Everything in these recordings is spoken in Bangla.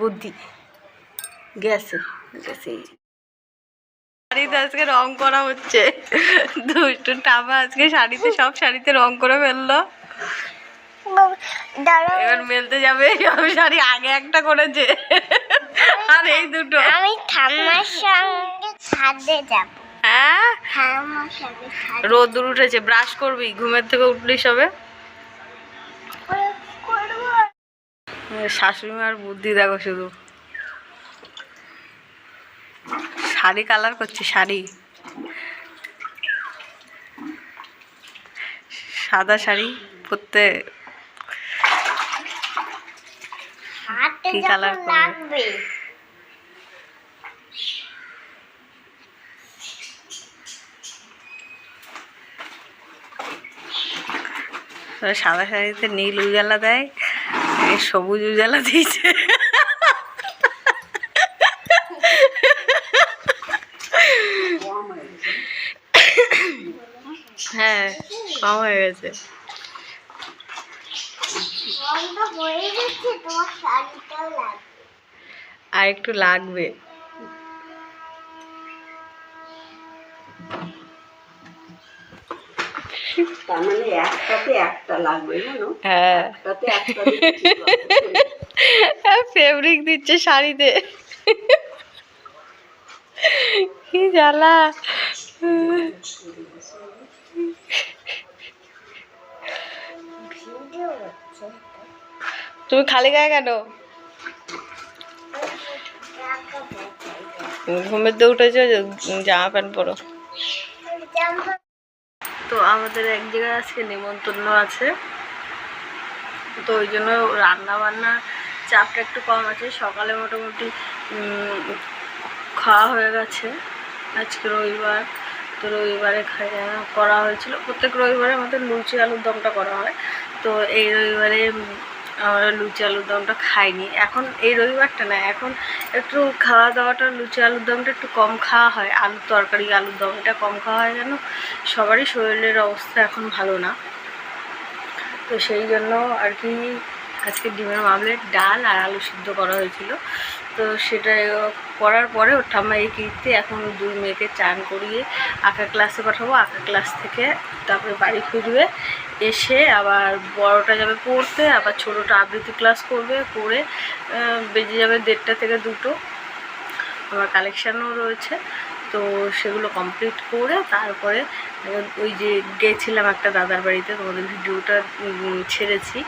বুদ্ধি। গেছে গেছে। শাড়িতে আজকে রং করা হচ্ছে। দুষ্টু টামা আজকে শাড়িতে সব শাড়িতে রং করে ফেলল। এবার মেলতে যাবে সব শাড়ি আগে একটা করেছে। আর এই দুটো। আমি ঠাম্মার সঙ্গে ছাদে যাব। হ্যাঁ? রোদ্দুর উঠেছে ব্রাশ করবি ঘুমের থেকে উঠলি সবে? শাশুড়ি মার বুদ্ধি দেখো শুধু। শাড়ি কালার করছে শাড়ি। সাদা শাড়ি পরতে হাতে কি যখন করবে? সাদা শাড়িতে নীল উজালা দেয় সবুজ উজালা দিয়েছে। হ্যাঁ কম হয়ে গেছে। আর একটু লাগবে। তার মানে একটাতে একটা লাগবে জানো? হ্যাঁ। একটাতে একটা। ফেব্রিক দিচ্ছে শাড়িতে। কি জ্বালা। তুমি খালি গায়ে কেন? ঘুমের দিয়ে উঠেছো জামা প্যান্ট পরো। তো আমাদের এক জায়গায় আজকে নিমন্ত্রণ আছে। তো ওই জন্য রান্না বান্নার চাপটা একটু কম আছে। সকালে মোটামুটি খাওয়া হয়ে গেছে। আজকে রবিবার, তো রবিবারে করা হয়েছিল। প্রত্যেক রবিবারে আমাদের লুচি, আলুর দমটা করা হয়। তো এই রবিবারে আমরা লুচি আলুর দমটা খাইনি। এখন এই রবিবারটা না, এখন একটু খাওয়া দাওয়াটা লুচি আলুর দমটা একটু কম খাওয়া হয়। আলুর তরকারি, আলুর দম, এটা কম খাওয়া হয় কেন সবারই শরীরের অবস্থা এখন ভালো না। তো সেই জন্য আর কি আজকে ডিমের মামলেট ডাল আর আলু সিদ্ধ করা হয়েছিল। তো সেটা করার পরে ওর ঠাম্মা এই কীর্তি এখন দুই মেয়েকে চান করিয়ে আঁকা ক্লাসে পাঠাবো। আঁকা ক্লাস থেকে তারপরে বাড়ি ফিরবে। এসে আবার বড়টা যাবে পড়তে, আবার ছোটোটা আবৃত্তি ক্লাস করবে করে বেজে যাবে দেড়টা থেকে দুটো। আমার কালেকশানও রয়েছে। তো সেগুলো কমপ্লিট করে তারপরে ওই যে গেছিলাম একটা দাদার বাড়িতে, তোমাদের ভিডিওটা ছেড়েছি।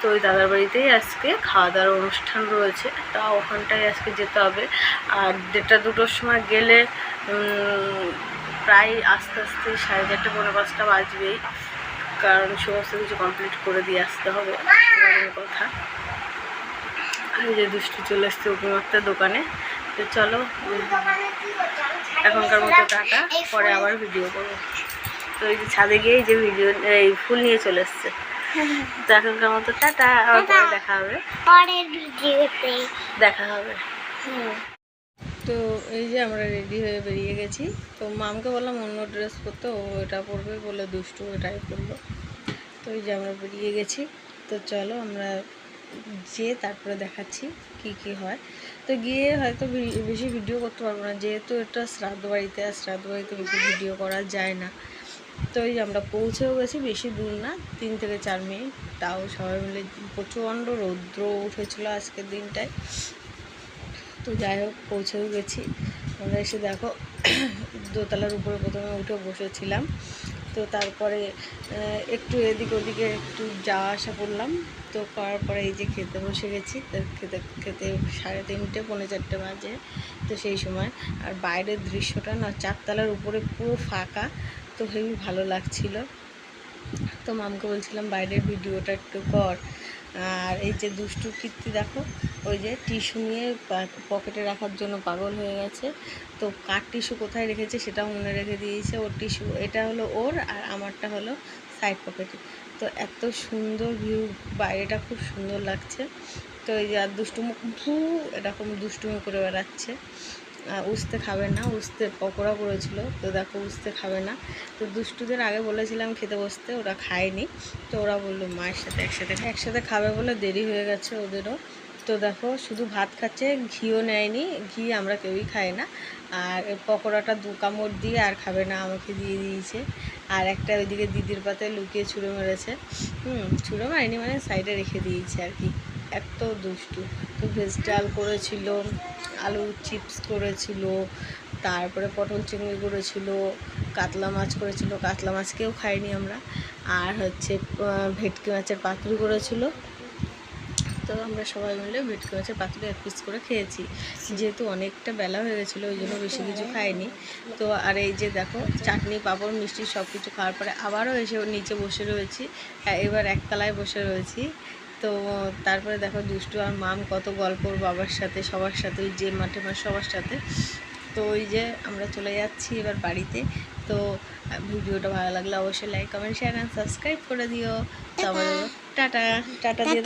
তো ওই দাদার বাড়িতেই আজকে খাওয়া দাওয়ার অনুষ্ঠান রয়েছে। তা ওখানটায় আজকে যেতে হবে। আর দেড়টা দুটোর সময় গেলে প্রায় আস্তে আস্তে সাড়ে চারটে পনেরো পাঁচটা বাজবেই। কারণ সমস্ত কিছু কমপ্লিট করে দিয়ে আসতে হবে। কথা। এই যে দুষ্টু চলে এসছে উপমাত্র দোকানে। তো চলো আমি এখনকার মতো। টাটা। পরে আবার ভিডিও করব। তো এই যে ছাদে গিয়েই যে ভিডিও এই ফুল নিয়ে চলে এসছে। তো এখনকার মতো টাটা। আবার পরে দেখা হবে। পরের ভিডিওতে দেখা হবে। হুম। তো এই যে আমরা রেডি হয়ে বেরিয়ে গেছি। তো মামকে বললাম অন্য ড্রেস পরতে, ও এটা পরবে বলে দুষ্টু এটাই পরলো। তো এই যে আমরা বেরিয়ে গেছি। তো চলো আমরা যেয়ে তারপরে দেখাচ্ছি কি কি হয়। তো গিয়ে হয়তো বেশি ভিডিও করতে পারব না। যেহেতু এটা শ্রাদ্ধ বাড়িতে, আর শ্রাদ্ধ বাড়িতে বেশি ভিডিও করা যায় না। তো এই যে আমরা পৌঁছেও গেছি, বেশি দূর না, তিন থেকে চার মিনিট। তাও সবাই মিলে প্রচণ্ড রৌদ্র উঠেছিল আজকের দিনটায়। তো যাই হোক, পৌঁছেও গেছি। আমরা এসে দেখো, দোতলার উপরে প্রথমে উঠে বসেছিলাম। তো তারপরে একটু এদিক ওদিকে একটু যাওয়া আসা করলাম। তো করার পরে এই যে খেতে বসে গেছি, তো খেতে খেতে সাড়ে তিনটে, পৌনে চারটে বাজে। তো সেই সময়, আর বাইরের দৃশ্যটা না, চারতলার উপরে পুরো ফাঁকা। তো হেবি ভালো লাগছিল। তো মামকে বলছিলাম, বাইরের ভিডিওটা একটু কর। আর এই যে দুষ্টু কীর্তি দেখো, ওই যে টিস্যু নিয়ে পকেটে রাখার জন্য পাগল হয়ে গেছে। তো কার টিস্যু কোথায় রেখেছে সেটাও মনে রেখে দিয়েছে। ওর টিস্যু, এটা হলো ওর আর আমারটা হলো সাইড পকেটে তো এত সুন্দর ভিউ বাইরেটা খুব সুন্দর লাগছে। তো এই যে আর দুষ্টুমু এরকম দুষ্টুমি করে বেড়াচ্ছে। উস্তে খাবে না, উস্তে পকোড়া করেছিল। তো দেখো উস্তে খাবে না। তো দুষ্টুদের আগে বলেছিলাম খেতে বসতে, ওরা খায়নি। তো ওরা বলল, মায়ের সাথে একসাথে একসাথে খাবে বলে দেরি হয়ে গেছে ওদেরও। তো দেখো, শুধু ভাত খাচ্ছে, ঘিও নেয়নি। ঘি আমরা কেউই খাই না। আর পকোড়াটা দু কামড় দিয়ে আর খাবে না, আমাকে দিয়ে দিয়েছে। আর একটা ওইদিকে দিদির পাতায় লুকিয়ে ছুঁড়ে মেরেছে। হুম, ছুঁড়ে মারেনি মানে সাইডে রেখে দিয়েছে আর কি। এত দুষ্টু। তো ভেজ ডাল করেছিল আলু চিপস করেছিল তারপরে পটল চিংড়ি করেছিল কাতলা মাছ করেছিল। কাতলা মাছকেও খাইনি আমরা। আর হচ্ছে ভেটকি মাছের পাতুরি করেছিল। তো আমরা সবাই মিলে ভেটকি মাছের পাতুরি এক পিস করে খেয়েছি। যেহেতু অনেকটা বেলা হয়ে গেছিল ওই জন্য বেশি কিছু খাইনি। তো আর এই যে দেখো চাটনি পাঁপড় মিষ্টি সব কিছু খাওয়ার পরে আবারও এসে নিচে বসে রয়েছি। হ্যাঁ, এবার একতলায় বসে রয়েছি। তো তারপরে দেখো দুষ্টু আর মাম কত গল্প বাবার সাথে, সবার সাথে, ওই যে মাঠে মাঠ সবার সাথে। তো ওই যে আমরা চলে যাচ্ছি এবার বাড়িতে। তো ভিডিওটা ভালো লাগলে অবশ্যই like comment share and subscribe করে দিও। তো টাটা। টাটা দিয়ে